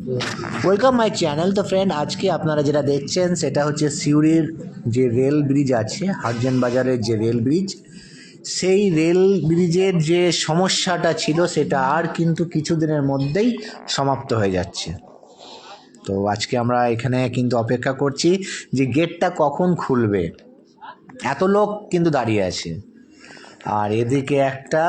Welcome my channel তো friend আজকে আপনারা যেটা দেখছেন, সেটা হচ্ছে সিউড়ির যে রেল ব্রিজ আছে হারজান বাজারের যে রেল ব্রিজ। সেই রেল ব্রিজের যে সমস্যাটা ছিল, সেটা আর কিন্তু কিছুদিনের মধ্যেই সমাপ্ত হয়ে যাচ্ছে। তো আজকে আমরা এখানে কিন্তু অপেক্ষা করছি যে গেটটা কখন খুলবে। এত লোক কিন্তু দাঁড়িয়ে আছে। আর এদিকে একটা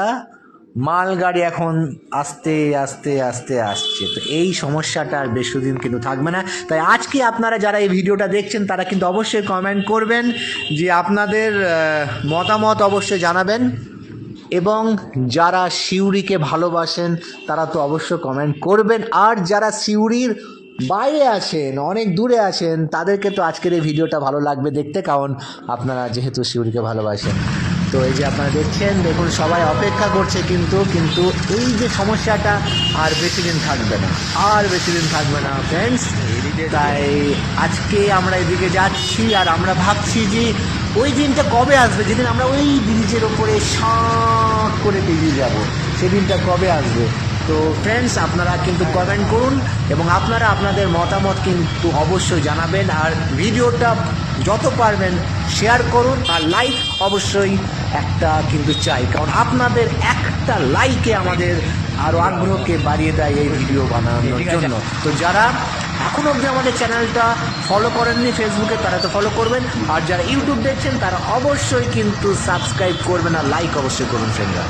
মালগাড়ি এখন আস্তে আস্তে আস্তে আসছে। তো এই সমস্যাটা আর বেশি দিন কিন্তু থাকবে না। তাই আজকে আপনারা যারা এই ভিডিওটা দেখছেন, তারা কিন্তু অবশ্যই কমেন্ট করবেন যে আপনাদের মতামত অবশ্যই জানাবেন এবং যারা সিউড়িকে ভালোবাসেন, তারা তো অবশ্যই কমেন্ট করবেন। আর যারা সিউড়ির বাইরে আছেন, অনেক দূরে আছেন, তাদেরকে তো আজকের এই ভিডিওটা ভালো লাগবে দেখতে। কারণ আপনারা যেহেতু সিউড়িকে ভালোবাসেন। তো এই যে আপনারা দেখছেন, দেখুন সবাই অপেক্ষা করছে কিন্তু কিন্তু এই যে সমস্যাটা আর বেশি দিন থাকবে না, আর বেশি দিন থাকবে না ফ্রেন্ডস তাই আজকে আমরা এদিকে যাচ্ছি আর আমরা ভাবছি যে ওই দিনটা কবে আসবে? যেদিন আমরা ওই ব্রিজের ওপরে শাঁক করে বেরিয়ে যাব, সেদিনটা কবে আসবে? তো ফ্রেন্ডস আপনারা কিন্তু কমেন্ট করুন এবং আপনারা আপনাদের মতামত কিন্তু অবশ্যই জানাবেন। আর ভিডিওটা যত পারবেন শেয়ার করুন আর লাইক অবশ্যই একটা কিন্তু চাই কারণ আপনাদের একটা লাইকে আমাদের আরও আগ্রহকে বাড়িয়ে দেয় এই ভিডিও বানানোর জন্য। তো যারা এখন অবধি আমাদের চ্যানেলটা ফলো করেননি ফেসবুকে তারা তো ফলো করবেন। আর যারা ইউটিউব দেখছেন তারা অবশ্যই কিন্তু সাবস্ক্রাইব করবেন আর লাইক অবশ্যই করুন ফ্রেন্ডরা